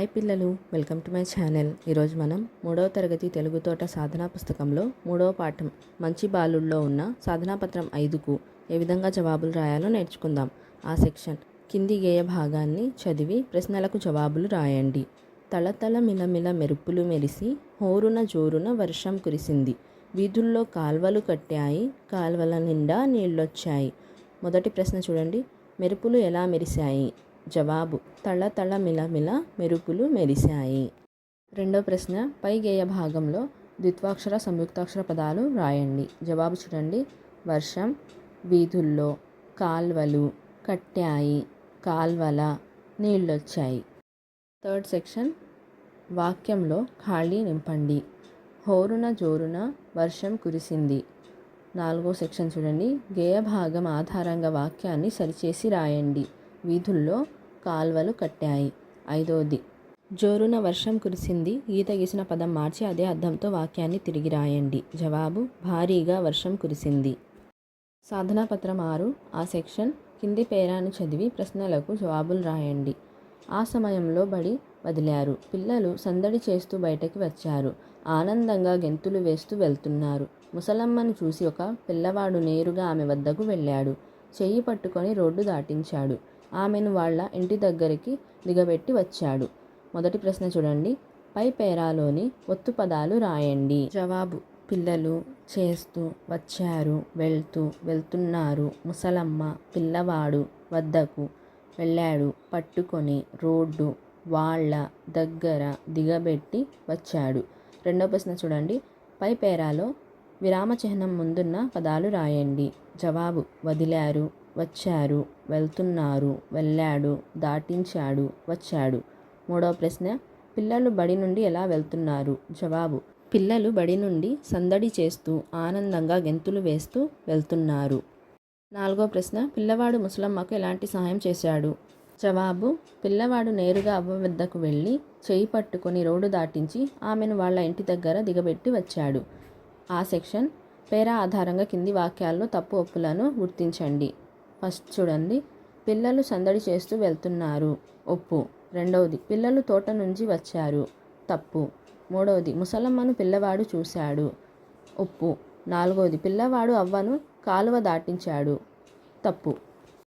Hi పిల్లలు welcome to my channel. ఈరోజు మనం మూడవ తరగతి తెలుగు తోట సాధనా పుస్తకంలో మూడవ పాఠం మంచి బాలుల్లో ఉన్న సాధనా పత్రం ఐదుకు ఏ విధంగా జవాబులు రాయాలో నేర్చుకుందాం. ఆ సెక్షన్ కింది గేయ భాగాన్ని చదివి ప్రశ్నలకు జవాబులు రాయండి. తళతళ మిలమిల మెరుపులు మెరిసి హోరున జోరున వర్షం కురిసింది. వీధుల్లో కాల్వలు కట్టాయి కాల్వల నిండా నీళ్ళొచ్చాయి. మొదటి ప్రశ్న చూడండి. మెరుపులు ఎలా మెరిశాయి? జవాబు. తళ తళ మిలమిల మెరుపులు మెరిశాయి. రెండో ప్రశ్న పై గేయ భాగంలో ద్విత్వాక్షర సంయుక్తాక్షర పదాలు రాయండి జవాబు చూడండి. వర్షం వీధుల్లో కాల్వలు కట్టాయి కాల్వల నీళ్ళొచ్చాయి. థర్డ్ సెక్షన్ వాక్యంలో ఖాళీ నింపండి. హోరున జోరున వర్షం కురిసింది. నాలుగో సెక్షన్ చూడండి. గేయ భాగం ఆధారంగా వాక్యాన్ని సరిచేసి రాయండి. వీధుల్లో కాల్వలు కట్టాయి. ఐదోది. జోరున వర్షం కురిసింది. గీత గీసిన పదం మార్చి అదే అర్థంతో వాక్యాన్ని తిరిగి రాయండి. జవాబు భారీగా వర్షం కురిసింది. సాధనా పత్రం ఆరు. ఆ సెక్షన్ కింది పేరాను చదివి ప్రశ్నలకు జవాబులు రాయండి. ఆ సమయంలో బడి వదిలారు. పిల్లలు సందడి చేస్తూ బయటకి వచ్చారు. ఆనందంగా గెంతులు వేస్తూ వెళ్తున్నారు. ముసలమ్మను చూసి ఒక పిల్లవాడు నేరుగా ఆమె వద్దకు వెళ్ళాడు. చెయ్యి పట్టుకొని రోడ్డు దాటించాడు. ఆమెను వాళ్ళ ఇంటి దగ్గరికి దిగబెట్టి వచ్చాడు. మొదటి ప్రశ్న చూడండి. పై పేరాలోని ఒత్తు పదాలు రాయండి. జవాబు పిల్లలు చేస్తూ వచ్చారు వెళ్తూ వెళ్తున్నారు ముసలమ్మ పిల్లవాడు వద్దకు వెళ్ళాడు పట్టుకొని రోడ్డు వాళ్ళ దగ్గర దిగబెట్టి వచ్చాడు. రెండో ప్రశ్న చూడండి. పై పేరాలో విరామ చిహ్నం ముందున్న పదాలు రాయండి. జవాబు వదిలారు వచ్చారు వెళ్తున్నారు వెళ్ళాడు దాటించాడు వచ్చాడు. మూడవ ప్రశ్న పిల్లలు బడి నుండి ఎలా వెళ్తున్నారు? జవాబు పిల్లలు బడి నుండి సందడి చేస్తూ ఆనందంగా గెంతులు వేస్తూ వెళ్తున్నారు. నాలుగో ప్రశ్న పిల్లవాడు ముసలమ్మకు ఎలాంటి సహాయం చేశాడు? జవాబు పిల్లవాడు నేరుగా అవ్వ వద్దకు వెళ్ళి చేయి పట్టుకొని రోడ్డు దాటించి ఆమెను వాళ్ళ ఇంటి దగ్గర దిగబెట్టి వచ్చాడు. ఆ సెక్షన్ పేరా ఆధారంగా కింది వాక్యాల్లో తప్పు ఒప్పులను గుర్తించండి. ఫస్ట్ చూడండి. పిల్లలు సందడి చేస్తూ వెళ్తున్నారు. ఒప్పు. రెండవది పిల్లలు తోట నుంచి వచ్చారు. తప్పు. మూడవది ముసలమ్మను పిల్లవాడు చూశాడు. ఒప్పు. నాలుగవది పిల్లవాడు అవ్వను కాలువ దాటించాడు. తప్పు.